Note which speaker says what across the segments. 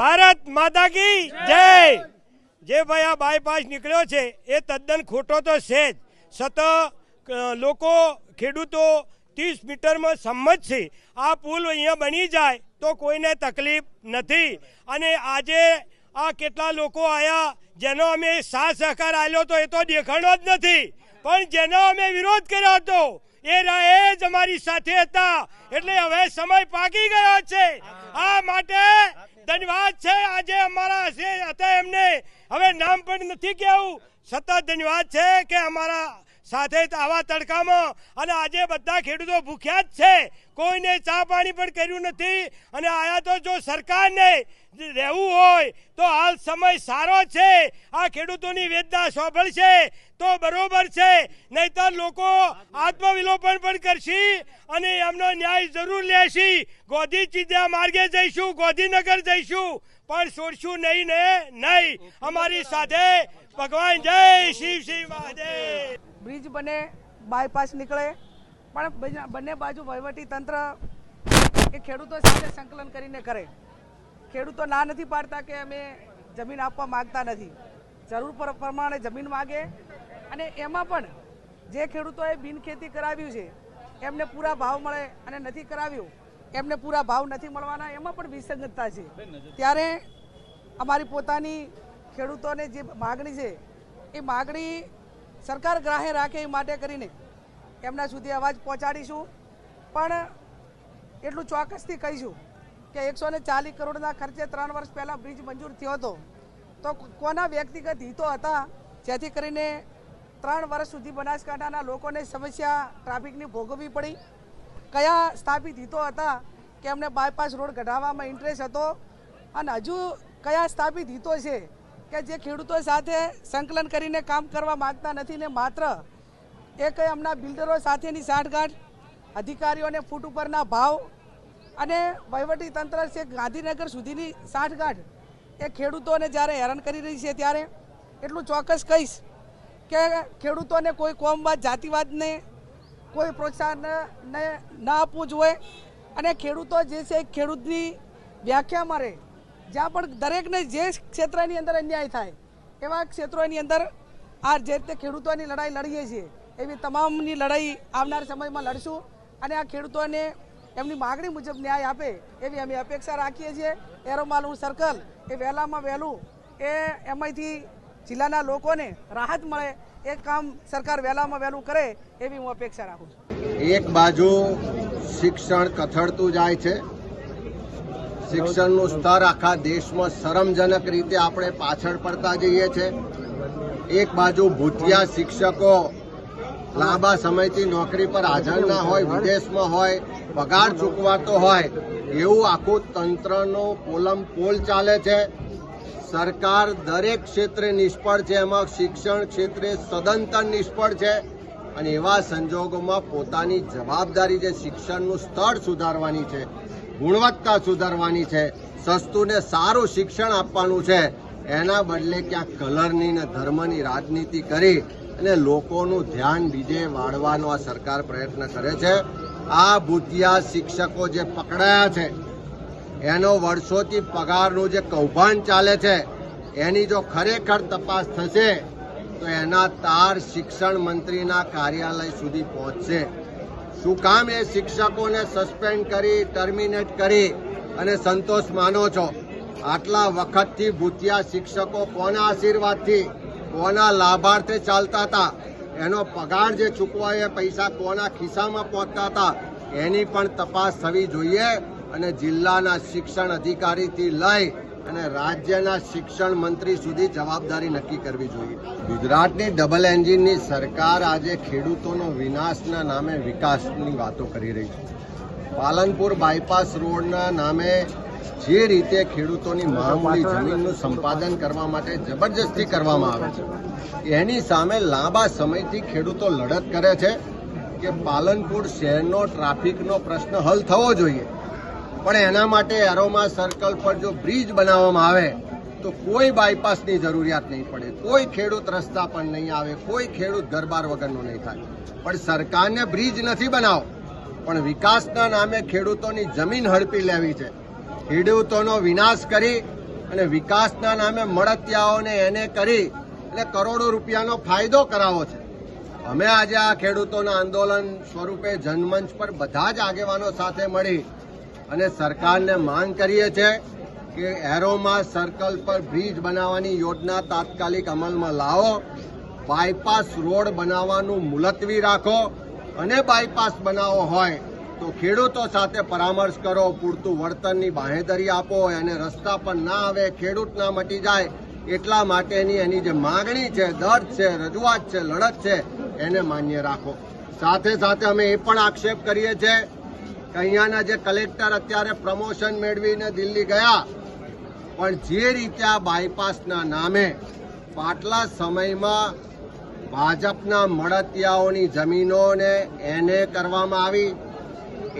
Speaker 1: ભારત માતા કી જય! જે ભાઈ આ બાયપાસ નીકળ્યો છે, એ તદ્દન ખોટો તો છે જ. સતત લોકો, ખેડૂતો ત્રીસ મીટરમાં સંમત છે. આ પુલ અહીંયા બની જાય તો કોઈને તકલીફ નથી. અને આજે આ કેટલા લોકો આવ્યા જેનો અમે સાથ સહકાર આવ્યો તો એ તો દેખાણો જ નથી. પણ જેનો અમે વિરોધ કર્યો હતો, એ રહે જ અમારી સાથે હતા. એટલે હવે સમય પાકી ગયો છે. આ માટે ધન્યવાદ છે. આજે અમારા હતા એમને. હવે નામ પણ નથી કહેવું સતત ધન્યવાદ છે કે અમારા સાથે આવા તડકામાં અને આજે બધા ખેડૂતો ભૂખ્યા જ છે. કોઈને ચા પાણી પણ કર્યું નથી અને આયા તો જો સરકારને રહેવું હોય તો હાલ સમય સારો છે. આ ખેડૂતોની વેદના છે. તો બરોબર છે. નહીતર લોકો આત્મવિલોપન પણ કરશે અને એમનો ન્યાય જરૂર લેશી. ગોધી ચીજા માર્ગે જઈશું, ગોધીનગર જઈશું. પણ છોડશું નહીં ને, નહીં. અમારી સાથે ભગવાન જય શિવ શિવ મહાદેવ.
Speaker 2: બ્રિજ બને બાયપાસ નીકળે. પણ બંને બાજુ વહીવટી તંત્ર એ ખેડૂતો સાથે સંકલન કરીને કરે. ખેડૂતો ના નથી પાડતા કે અમે જમીન આપવા માગતા નથી. જરૂર પર પ્રમાણે જમીન માગે અને એમાં પણ જે ખેડૂતોએ બિનખેતી કરાવ્યું છે, એમને પૂરા ભાવ મળે અને નથી કરાવ્યું, એમને પૂરા ભાવ નથી મળવાના, એમાં પણ વિસંગતતા છે. ત્યારે અમારી પોતાની ખેડૂતોને જે માગણી છે, એ માગણી સરકાર ગ્રાહે રાખે એ માટે કરીને એમના સુધી અવાજ પહોંચાડીશું. પણ એટલું ચોક્કસથી કહીશું કે એકસો ને ચાલીસ કરોડના ખર્ચે ત્રણ વર્ષ પહેલાં બ્રિજ મંજૂર થયો હતો. તો કોના વ્યક્તિગત હિતો હતા? જેથી કરીને ત્રણ વર્ષ સુધી બનાસકાંઠાના લોકોને સમસ્યા ટ્રાફિકની ભોગવવી પડી. કયા સ્થાપિત હિતો હતા કે એમને બાયપાસ રોડ કઢાવવામાં ઇન્ટરેસ્ટ હતો? અને હજુ કયા સ્થાપિત હિતો છે કે જે ખેડૂતો સાથે સંકલન કરીને કામ કરવા માગતા નથી ને માત્ર એ કંઈ હમણાં બિલ્ડરો સાથેની સાંઠગાંઠ, અધિકારીઓને ફૂટ ઉપરના ભાવ અને વહીવટી તંત્ર છે ગાંધીનગર સુધીની સાંઠગાંઠ એ ખેડૂતોને જ્યારે હેરાન કરી રહી છે ત્યારે એટલું ચોક્કસ કહીશ કે ખેડૂતોને કોઈ કોમવાદ, જાતિવાદને કોઈ પ્રોત્સાહન ન આપવું જોઈએ અને ખેડૂતો જે છે ખેડૂતની વ્યાખ્યામાં રહે જ્યાં પણ દરેકને જે ક્ષેત્રની અંદર અન્યાય થાય, એવા ક્ષેત્રોની અંદર આ જે રીતે ખેડૂતોની લડાઈ લડીએ છીએ, એવી તમામની લડાઈ આવનાર સમયમાં લડશું અને આ ખેડૂતોને એમની માગણી મુજબ ન્યાય આપે, એવી અમે અપેક્ષા રાખીએ છીએ. એરોમાલું સર્કલ, એ વહેલામાં વહેલું, એ એમાંથી જિલ્લાના લોકોને રાહત મળે, એ કામ સરકાર વહેલામાં વહેલું કરે, એવી હું અપેક્ષા રાખું છું.
Speaker 3: એક બાજુ શિક્ષણ કથળતું જાય છે શિક્ષણનું સ્તર આખા દેશમાં શરમજનક રીતે આપણે પાછળ પડતા જઈએ છે. એક બાજુ ભૂતિયા શિક્ષકો લાંબા સમયથી નોકરી પર હાજર ના હોય, વિદેશમાં હોય, પગાર ચૂકવાતો હોય, એવું આખું તંત્રનો પોલમ પોલ ચાલે છે. સરકાર દરેક ક્ષેત્રે નિષ્ફળ છે, એમાં શિક્ષણ ક્ષેત્રે સદંતર નિષ્ફળ છે. અને એવા સંજોગોમાં પોતાની જવાબદારી જે શિક્ષણનું સ્તર સુધારવાની છે, ગુણવત્તા સુધારવાની છે, સસ્તુને સારું શિક્ષણ આપવાનું છે, એના બદલે ક્યાંક કલરની ને ધર્મની રાજનીતિ કરી અને લોકોનું ધ્યાન બીજે વાળવાનો આ સરકાર પ્રયત્ન કરે છે. આ ભૂતિયા શિક્ષકો જે પકડાયા છે, એનો વર્ષોથી પગારનું જે કૌભાંડ ચાલે છે, એની જો ખરેખર તપાસ થશે તો એના તાર શિક્ષણ મંત્રીના કાર્યાલય સુધી પહોંચશે. શું કામ એ શિક્ષકોને સસ્પેન્ડ કરી ટર્મિનેટ કરી અને સંતોષ માનો છો? આટલા વખતથી ભૂતિયા શિક્ષકો કોના આશીર્વાદથી, કોના લાભાર્થે ચાલતા હતા? એનો પગાર જે ચૂકવાય એ પૈસા કોના ખિસ્સામાં પહોંચતા હતા? એની પણ તપાસ થવી જોઈએ અને જિલ્લાના શિક્ષણ અધિકારીથી લઈ અને રાજ્યના શિક્ષણ મંત્રી સુધી જવાબદારી નક્કી કરવી જોઈએ. ગુજરાતની ડબલ એન્જિનની સરકાર આજે ખેડૂતોનો વિનાશના નામે વિકાસની વાતો કરી રહી છે. પાલનપુર બાયપાસ રોડના નામે જે રીતે ખેડૂતોની મામૂલી જમીનનું સંપાદન કરવા માટે જબરજસ્તી કરવામાં આવે છે, એની સામે લાંબા સમયથી ખેડૂતો લડત કરે છે કે પાલનપુર શહેરનો ટ્રાફિકનો પ્રશ્ન હલ થવો જોઈએ. પણ એના માટે એરોમા સર્કલ પર જો બ્રિજ બનાવવામાં આવે, તો કોઈ બાયપાસની જરૂરિયાત નહીં પડે. કોઈ ખેડૂત રસ્તા પર નહીં આવે, કોઈ ખેડૂત ઘરબાર વગરનો નહીં થાય. પણ સરકારને બ્રિજ નથી બનાવો. પણ વિકાસના નામે ખેડૂતોની જમીન હડપી લેવી છે. ખેડૂતોનો વિનાશ કરી અને વિકાસના નામે મળતિયાઓને એને કરી એટલે કરોડો રૂપિયાનો ફાયદો કરાવો છે. અમે આજે આ ખેડૂતોના આંદોલન સ્વરૂપે જનમંચ પર બધા જ આગેવાનો સાથે મળી અને સરકારને માંગ કરીએ છીએ કે એરોમા સર્કલ પર બ્રિજ બનાવવાની યોજના તાત્કાલિક અમલમાં લાવો, બાયપાસ રોડ બનાવવાનું મુલતવી રાખો અને બાયપાસ બનાવવો હોય તો ખેડૂતો સાથે પરામર્શ કરો, પૂરતું વળતરની બાંહેધરી આપો અને રસ્તા પર ના આવે, ખેડૂત ના મટી જાય એટલા માટેની એની જે માગણી છે દર્દ છે, રજૂઆત છે, લડત છે, એને માન્ય રાખો. સાથે સાથે અમે એ પણ આક્ષેપ કરીએ છીએ કે અહીંયાના જે કલેક્ટર અત્યારે પ્રમોશન મેળવીને દિલ્હી ગયા, પણ જે રીતે આ બાયપાસના નામે પાટલા સમયમાં ભાજપના મળતિયાઓની જમીનોને એને કરવામાં આવી,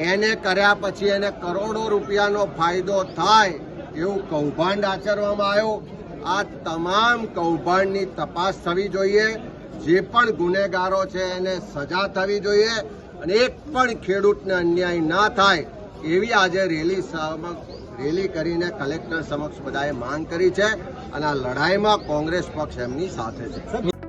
Speaker 3: એને કર્યા પછી એને કરોડો રૂપિયાનો ફાયદો થાય એવું કૌભાંડ આચરવામાં આવ્યું. આ તમામ કૌભાંડની તપાસ થવી જોઈએ. જે પણ ગુનેગારો છે એને સજા થવી જોઈએ. અને એક પણ ખેડૂતને અન્યાય ના થાય એવી આજે રેલી સમક્ષ રેલી કરીને કલેક્ટર સમક્ષ બધાએ માંગ કરી છે અને આ લડાઈમાં કોંગ્રેસ પક્ષ એમની સાથે છે.